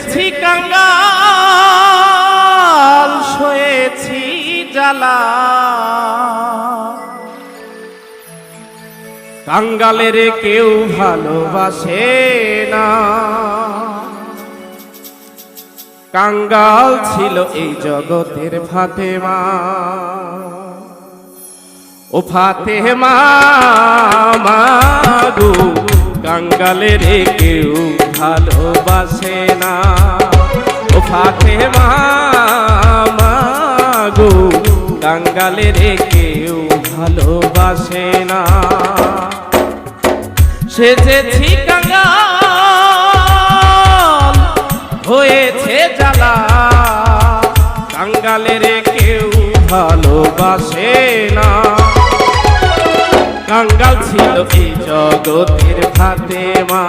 সেজেছি কাঙ্গাল, শোয়েছি জ্বালা। কাঙ্গালের কেউ ভালোবাসে না। কাঙ্গাল ছিল এই জগতের ফাতেমা। ও ফাতেমা মাগো কাঙ্গালের কেউ ভালোবাসে না। ও ফাতেমা মাগো কাঙ্গালের কেউ ভালোবাসে না। সেজেছি কাঙ্গাল হয়েছে জ্বালা। কাঙ্গালের কেউ ভালোবাসে না। কাঙ্গাল ছিল এই জগতের ফাতে মা?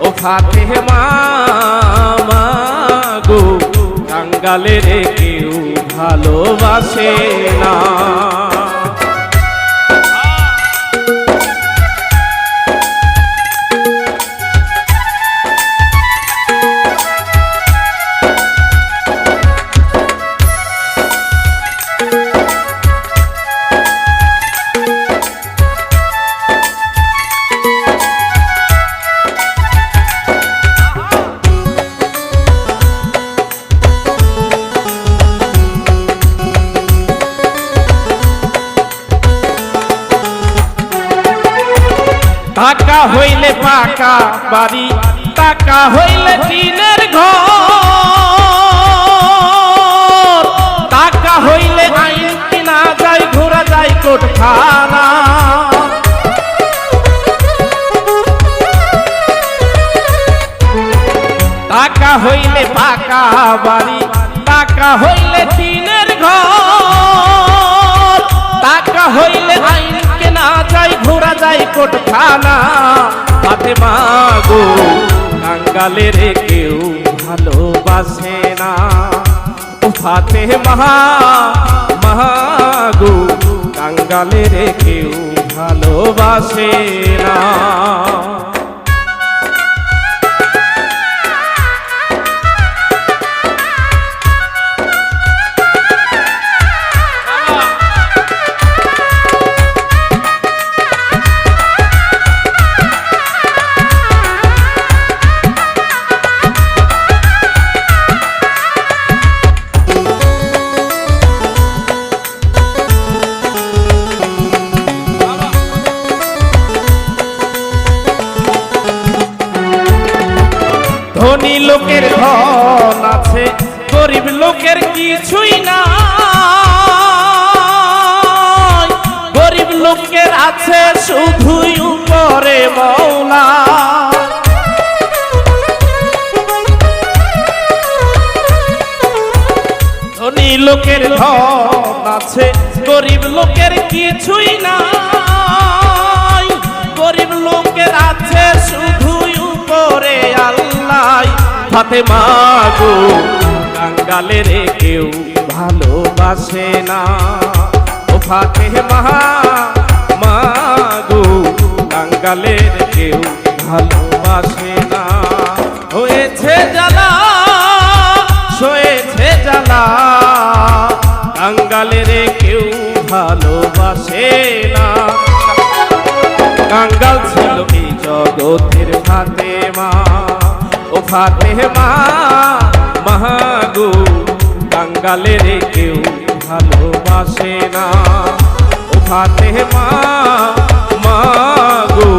ও ফাতে মা গো। কাঙ্গালের কেউ ভালোবাসে না। টাকা হইলে পাকা বাড়ি, টাকা হইলে টিনের ঘর। টাকা হইলে আইন যায়, ঘোরা যায় কোটখানা। টাকা হইলে পাকা বাড়ি, টাকা হইলে টিনের ঘর। টাকা হইলে আইন ঘোরা যায় কোটখানা। পাতে মাগো কাঙ্গালের কেউ ভালোবাসে না। ফাতে মহা মাগো কাঙ্গালের কেউ ভালোবাসে না। ধনী লোকের ধন আছে, গরিব লোকের কিছুই না গরিব লোকের আছে শুধুই উপরে মৌলা। ধনী লোকের ধন আছে, গরিব লোকের কিছুই নাই। ফাতে মাগো কাঙ্গালের কেউ ভালোবাসে না। ও ফাতে মহা মাগো কাঙ্গালের কেউ ভালোবাসে না। হয়েছে জ্বালা, সয়েছে জ্বালা কাঙ্গালের কেউ ভালোবাসে না। কাঙ্গাল ছিল এই জগতের ফাতেমা। ও ফাতেমা মাহাগো কাঙ্গালের কেউ ভালোবাসে না। ও ফাতেমা, মাগো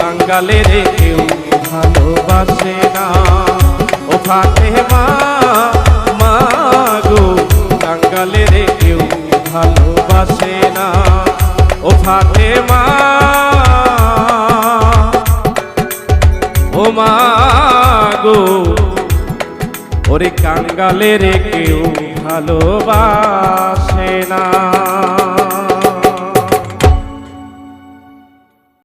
কাঙ্গালের কেউ ভালোবাসে না। ও ফাতেমা, মাগো কাঙ্গালের কেউ ভালোবাসে না। ও ফাতেমা ও কাঙ্গালের কেউ ভালোবাসে না।